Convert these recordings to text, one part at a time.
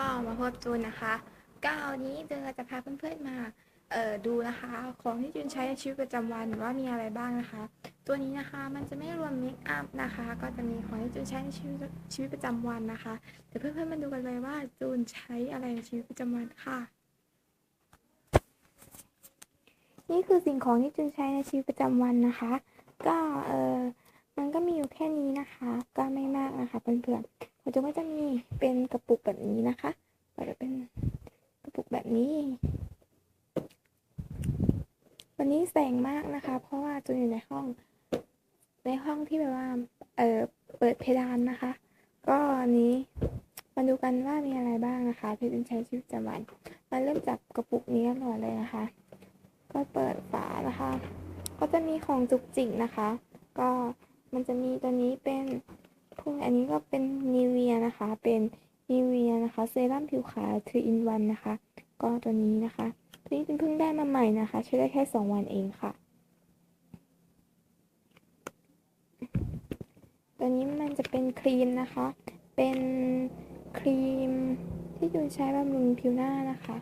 ก็มาพบจูนนะคะก็วันนี้จูนจะพาเพื่อนๆมาเอ่อดูนะคะ ของที่จูนใช้ในชีวิตประจำวันว่ามีอะไรบ้างนะคะ ตัวนี้นะคะมันจะไม่รวมเมคอัพนะคะ ก็จะมีของที่จูนใช้ในชีวิตชีวิตประจำวันนะคะเดี๋ยวเพื่อนๆมาดูกันเลยว่าจูนใช้อะไรในชีวิตประจำวันค่ะ นี่คือสิ่งของที่จูนใช้ในชีวิตประจำวันนะคะ ก็เออ มันก็มีอยู่แค่นี้นะคะ ก็ไม่มากนะคะเพื่อนๆของจูนก็จะมีเป็นกระปุกแบบนี้นะคะก็จะเป็นกระปุกแบบนี้ วันนี้แสงมากนะคะ เพราะว่าจูนอยู่ในห้อง ในห้องที่แบบว่า เออเปิดเพดานนะคะ ก็นนี้มาดูกันว่ามีอะไรบ้างนะคะที่จูนใช้ชีวิตประจำวันมาเริ่มจากกระปุกนี้ก่อนเลยนะคะ ก็เปิดฝานะคะ ก็จะมีของจุกจิกนะคะ ก็ มันจะมีตัวนี้เป็นพวกอันนี้ก็เป็นนิเวียนะคะ เป็นนิเวียนะคะเซรั่มผิวขาว3 in 1นะคะ ก็ตัวนี้นะคะ ตัวนี้เพิ่งได้มาใหม่นะคะ ใช้ได้แค่ 2 วันเองค่ะ ตัวนี้มันจะเป็นครีมนะคะ เป็นครีมที่จูนใช้บำรุงผิวหน้านะคะ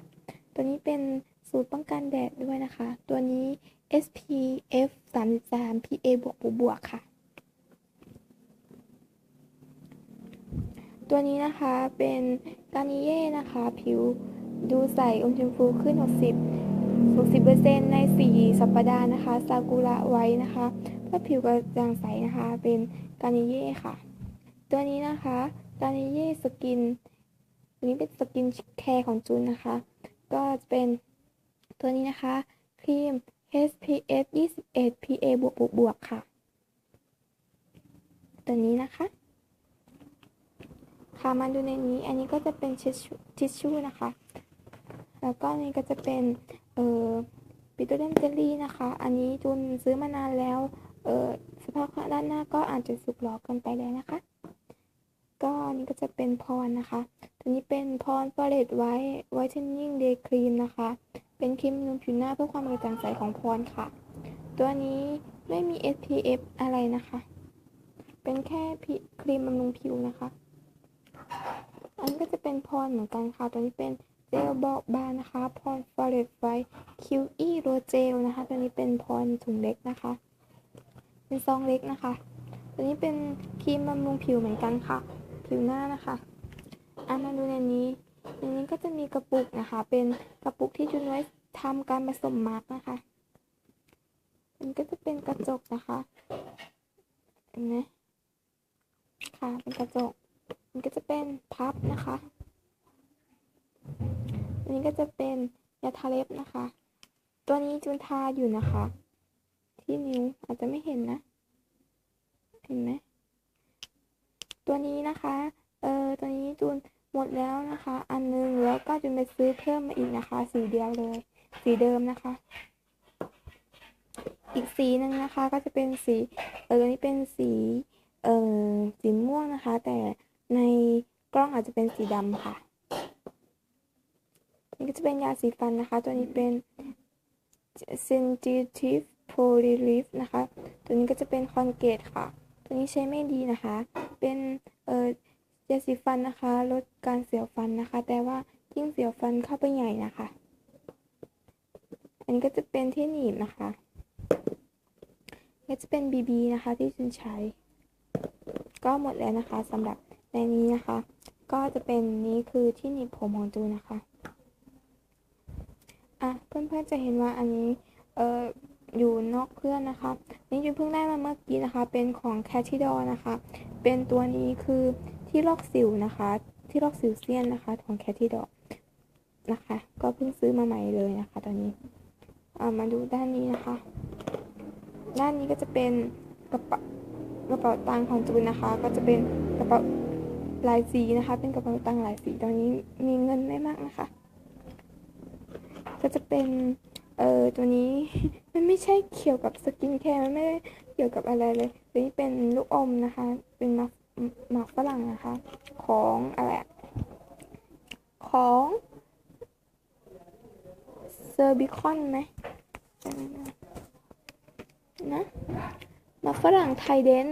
ตัวนี้เป็นสูตรป้องกันแดดด้วยนะคะ ตัวนี้ SPF 33 PA บวกบวกบวกค่ะ ตัวนี้นะคะเป็นกานิเย่นะคะ ผิวดูใสอมชมพูขึ้น 60 60%ใน 4 สัปดาห์นะคะซากุระไว้นะคะเพื่อผิวกระจ่างใสนะคะเป็นกานิเย่ค่ะ ตัวนี้นะคะกานิเย่สกินตัวนี้เป็นสกินแคร์ของจูนนะคะ ก็จะเป็นตัวนี้นะคะ ครีม SPF 21 PA บวกบวกบวกค่ะ ตัวนี้นะคะ ค่ะมาดูในนี้อันนี้ก็จะเป็นทิชชูทิชชู่นะคะ แล้วก็นี่ก็จะเป็นเอ่อปิโตเดมเจลลี่นะคะ อันนี้จุนซื้อมานานแล้วเอ่อสภาพด้านหน้าก็อาจจะสุกหลอกกันไปเลยนะคะ ก็อันนี้ก็จะเป็นพรนะคะตัวนี้เป็นพรฟอเรสไวท์ไวท์เทนนิ่งเดย์ครีมนะคะ เป็นครีมบำรุงผิวหน้าเพื่อความกระจ่างใสของพรค่ะ ตัวนี้ไม่มี SPF อะไรนะคะ เป็นแค่ครีมบำรุงผิวนะคะ ก็จะเป็นพรเหมือนกันค่ะ ตัวนี้เป็นเจลบอกบานนะคะ พรฟอเรสไวท์คิวอี้โรเจลนะคะ ตัวนี้เป็นพรถุงเล็กนะคะ เป็นซองเล็กนะคะ ตัวนี้เป็นครีมบำรุงผิวเหมือนกันค่ะ ผิวหน้านะคะอะมาดูในนี้ ในนี้ก็จะมีกระปุกนะคะ เป็นกระปุกที่จุนไว้ทำการผสมมาร์กนะคะ มันก็จะเป็นกระจกนะคะ เห็นไหมค่ะ เป็นกระจก มันก็จะเป็นพับนะคะ อันนี้ก็จะเป็นยาทาเล็บนะคะ ตัวนี้จุนทาอยู่นะคะ ที่นิ้วอาจจะไม่เห็นนะ เห็นไหม ตัวนี้นะคะ เออตัวนี้จูนหมดแล้วนะคะ อันนึงแล้วก็จูนไปซื้อเพิ่มมาอีกนะคะ สีเดียวเลย สีเดิมนะคะอีกสีหนึ่งนะคะก็จะเป็นสี เอออันนี้เป็นสี เออสีม่วงนะคะ แต่ ในกล้องอาจจะเป็นสีดำค่ะ นี่ก็จะเป็นยาสีฟันนะคะ ตัวนี้เป็น sensitive polyref นะคะ ตัวนี้ก็จะเป็นคอนเกตค่ะ ตัวนี้ใช้ไม่ดีนะคะ เป็นเออยาสีฟันนะคะ ลดการเสียวฟันนะคะ แต่ว่ายิ่งเสียวฟันเข้าไปใหญ่นะคะ อันนี้ก็จะเป็นที่หนีบนะคะก็จะเป็น BB นะคะที่ฉันใช้ ก็หมดแล้วนะคะสำหรับ ในนี้นะคะ ก็จะเป็นนี้คือที่หนีบผมของจูนนะคะ อะเพื่อนๆจะเห็นว่าอันนี้เอออยู่นอกเพื่อนนะคะ นี่จูนเพิ่งได้มาเมื่อกี้นะคะ เป็นของแคท t ดอนะคะ เป็นตัวนี้คือที่ลอกสิวนะคะ ที่ลอกสิวเซียนนะคะของแคท t ดอนะคะ ก็เพิ่งซื้อมาใหม่เลยนะคะ ตอนนี้เอามาดูด้านนี้นะคะ ด้านนี้ก็จะเป็นกระเป๋ากระเป๋าตังค์ของจูนนะคะ ก็จะเป็นกระเป๋า ลายสีนะคะ เป็นกระเป๋าตังค์ลายสีตอนนี้มีเงินไม่มากนะคะ ก็จะเป็นเอ่อตัวนี้มันไม่ใช่เกี่ยวกับสกินแคร์มันไม่ได้เกี่ยวกับอะไรเลยตัวนี้เป็นลูกอมนะคะ เป็นหมากมากฝรั่งนะคะ ของอะไรของเซอร์บิคอนไหมนะมาฝรั่งไทยเดน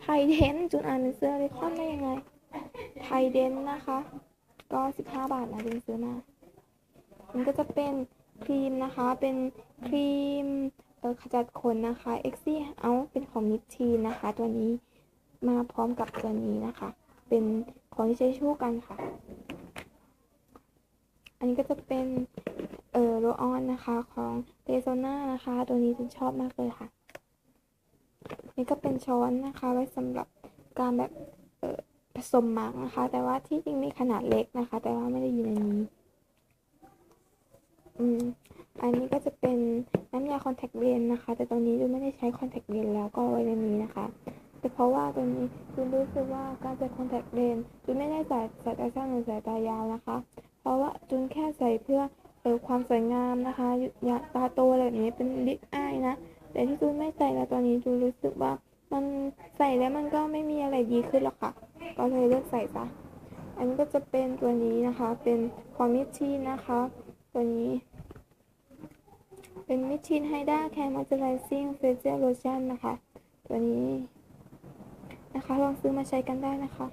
ไทยเดนจุนอ่านเป็นเซอร์บิคอนได้ยังไง ไทยเดนนะคะ ก็ 15 บาทนะจุนซื้อมา มันก็จะเป็นครีมนะคะ เป็นครีมขจัดขนนะคะ e x i o u t เอาเป็นของนิทีนะคะ ตัวนี้มาพร้อมกับตัวนี้นะคะ เป็นของที่ใช้ชู่กันค่ะ อันนี้ก็จะเป็นเออโรออนนะคะของเตโซนานะคะ ตัวนี้ฉันชอบมากเลยค่ะ นี่ก็เป็นช้อนนะคะ ไว้สำหรับการแบบ สมมักนะคะ แต่ว่าที่จริงมีขนาดเล็กนะคะ แต่ว่าไม่ได้อยู่ในนี้อืมอันนี้ก็จะเป็นน้ำยาคอนแทคเลนส์นะคะ แต่ตอนนี้ดูไม่ได้ใช้คอนแทคเลนส์แล้วก็ไว้ในนี้นะคะ แต่เพราะว่าตัวนี้ดูรู้สึกว่าการใส่คอนแทคเลนส์ดูไม่ได้ใส่สายตาสั้นหรือสายตายาวนะคะ เพราะว่าจุนแค่ใส่เพื่อเออความสวยงามนะคะอยากตาโตอะไรแบบนี้เป็นลิปอายนะ แต่ที่จูนไม่ใส่แล้วตอนนี้จูนรู้สึกว่ามันใส่แล้วมันก็ไม่มีอะไรดีขึ้นหรอกค่ะ ก็เลยเลือกใส่ซะอันนี้ก็จะเป็นตัวนี้นะคะ เป็นความมิชชีนนะคะ ตัวนี้ เป็นมิชชีนไฮด้าแคร์มอยเจอไรซิ่งเฟเจอร์โลชั่นนะคะ ตัวนี้นะคะลองซื้อมาใช้กันได้นะคะ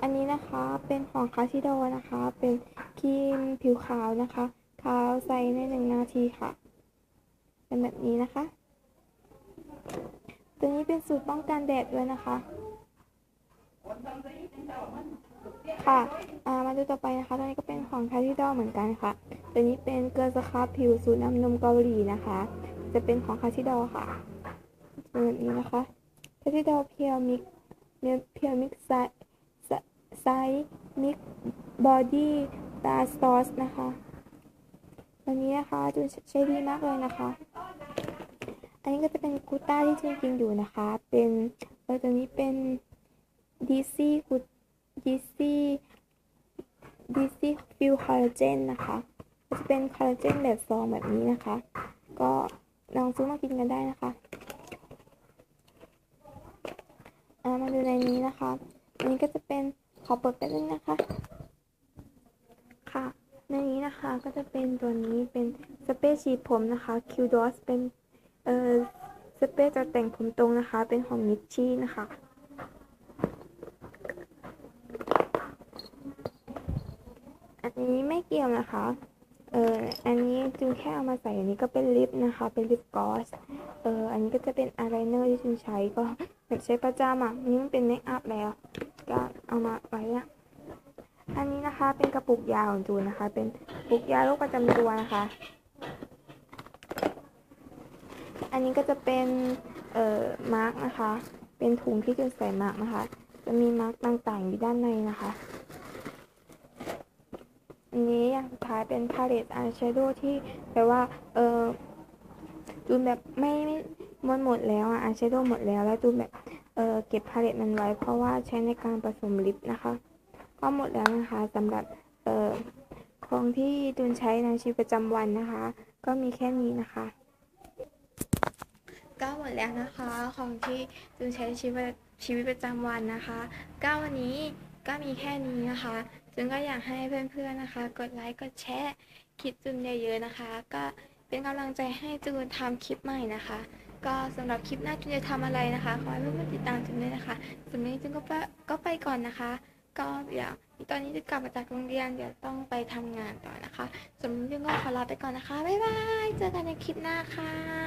อันนี้นะคะเป็นของคาชิโดนะคะ เป็นครีมผิวขาวนะคะขาวใส่ในหนึ่งนาทีค่ะ เป็นแบบนี้นะคะ ตัวนี้เป็นสูตรป้องกันแดดด้วยนะคะ ค่ะอ่ามาดูต่อไปนะคะตัวนี้ก็เป็นของคาชิโดเหมือนกันค่ะตัวนี้เป็นเกลือสครับผิวสูตรน้ำนมเกาหลีนะคะ จะเป็นของคาชิโดค่ะเป็นแบบนี้นะคะคาชิโดเพียวมิกเพียวมิกไซไซมิกบอดี้ตาสตอสนะคะตัวนี้นะคะจูนใช้ดีมากเลยนะคะ อันนี้ก็จะเป็นกูต้าที่จริงๆอยู่นะคะ เป็นเออตัวนี้เป็น ดีซี่กูดีซี่ดีซี่ฟิลคอลลาเจนนะคะก็จะเป็นคอลลาเจนแบบซองแบบนี้นะคะ ก็ลองซื้อมากินกันได้นะคะอามาดูในนี้นะคะ อันนี้ก็จะเป็นขอเปิดแป๊บนึงนะคะ ค่ะ ในนี้นะคะก็จะเป็นตัวนี้เป็นสเปรย์ฉีดผมนะคะ Q d o s เป็นเอ่อสเปรย์จะแต่งผมตรงนะคะ เป็นของมิชชี่นะคะ อันนี้ไม่เกี่ยวนะคะ เอออันนี้จึงแค่เอามาใส่อันนี้ก็เป็นลิปนะคะ เป็นลิปกลอส เออ อันนี้ก็จะเป็นอายไลเนอร์ที่จึงใช้ก็แบบใช้ประจำอะอันนี้มันเป็นเมคอัพแล้ว ก็เอามาไว้อะอันนี้นะคะเป็นกระปุกยาของจูนนะคะ เป็นกระปุกยาโรคประจำตัวนะคะ อันนี้ก็จะเป็นเอ่อมาร์กนะคะ เป็นถุงที่จูนใส่มาร์กนะคะ จะมีมาร์กต่างๆอยู่ด้านในนะคะ อันนี้อย่างสุดท้ายเป็นพาเลตอายแชโดว์ที่แปลว่า เออจูนแบบไม่ไม่หมดหมดแล้วอะอายแชโดว์หมดแล้ว แล้วจูนแบบ เออเก็บพาเลตมันไว้ เพราะว่าใช้ในการผสมลิปนะคะ ก็หมดแล้วนะคะสำหรับ เออของที่จูนใช้ในชีวิตประจำวันนะคะ ก็มีแค่นี้นะคะก็หมดแล้วนะคะของที่จูนใช้ชีวิตชีวิตประจำวันนะคะก็วันนี้ก็มีแค่นี้นะคะ จูนก็อยากให้เพื่อนๆนะคะ กดไลค์ กดแชร์คลิปจูนเยอะๆนะคะ ก็เป็นกำลังใจให้จูนทำคลิปใหม่นะคะ ก็สำหรับคลิปหน้าจูนจะทำอะไรนะคะ ขอให้เพื่อนๆติดตามจูนด้วยนะคะสำหรับวันนี้จูนก็ไปก็ไปก่อนนะคะ ก็เดี๋ยวตอนนี้จะกลับมาจากโรงเรียนเดี๋ยวต้องไปทำงานต่อนะคะสำหรับวันนี้จูนก็ขอลาไปก่อนนะคะบ๊ายบายเจอกันในคลิปหน้าค่ะ